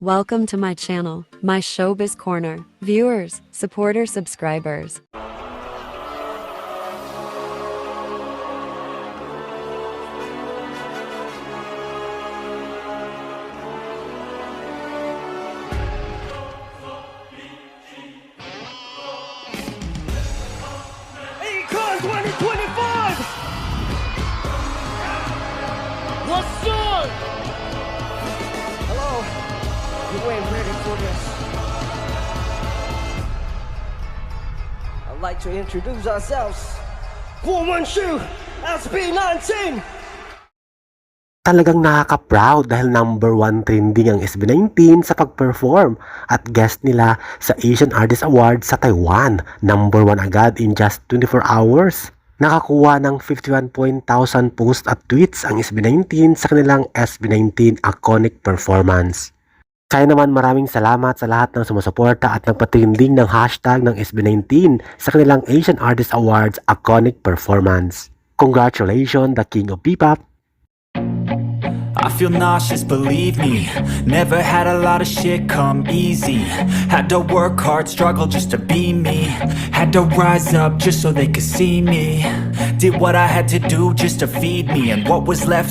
Welcome to my channel, my showbiz corner. Viewers, supporters, subscribers. Econ 2025! What's up? Ain't ready for this. I'd like to introduce ourselves. Woman Shoe, SB19! Talagang nakaka-proud dahil number one trending ang SB19 sa pag-perform at guest nila sa Asian Artist Awards sa Taiwan. Number one agad in just 24 hours. Nakakuha ng 51.000 posts at tweets ang SB19 sa kanilang SB19 iconic performance. Kaya naman maraming salamat sa lahat ng sumusuporta at nagpatrending ng hashtag ng SB19 sa kanilang Asian Artist Awards iconic performance. Congratulations, the King of P-Pop! I feel nauseous, believe me. Never had a lot of shit come easy. Had to work hard, struggle just to be me. Had to rise up just so they could see me. Did what I had to do just to feed me. And what was left